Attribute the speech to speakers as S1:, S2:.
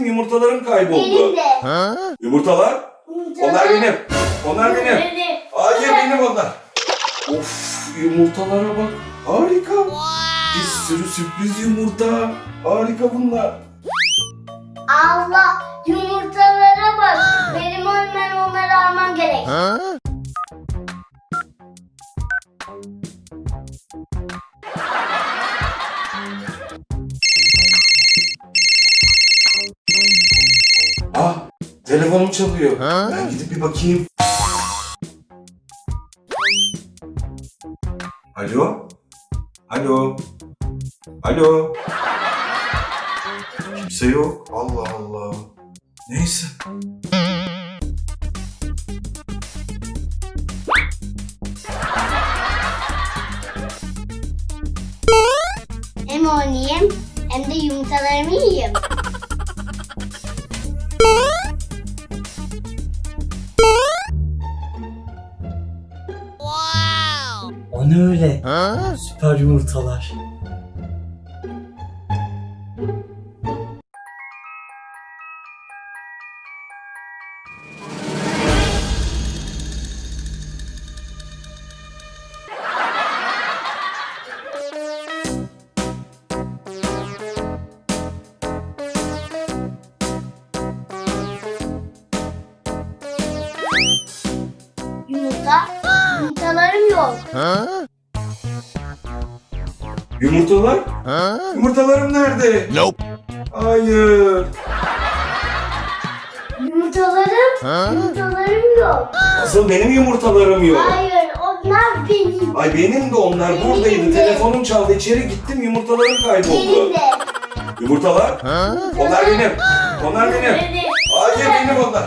S1: Yumurtalarım kayboldu.
S2: Benim de.
S1: Yumurtalar? Onlar benim. Onlar benim.
S2: Benim.
S1: Hayır benim onlar. Of yumurtalara bak. Harika. Bir sürü sürpriz yumurta. Harika bunlar.
S2: Allah yumurtalara
S1: Ah telefonum çalıyor. Ben gidip bir bakayım. Alo? Alo? Alo? Kimse yok. Allah Allah. Neyse.
S2: Hem oynayayım hem de yumurtalarımı yiyeyim.
S3: O ne öyle? Süper yumurtalar.
S2: Yumurta. Yumurtalarım yok.
S1: Yumurtalar? Yumurtalarım nerede?
S4: Nope.
S1: Hayır.
S2: Yumurtalarım. Yumurtalarım yok.
S1: Asıl benim yumurtalarım yok.
S2: Hayır onlar benim.
S1: Ay benim de onlar
S2: Benim
S1: buradaydı.
S2: de.
S1: Telefonum çaldı. İçeri gittim yumurtalarım kayboldu.
S2: Benim de.
S1: Yumurtalar? Onlar benim. Onlar benim.
S2: Benim.
S1: Hayır benim onlar.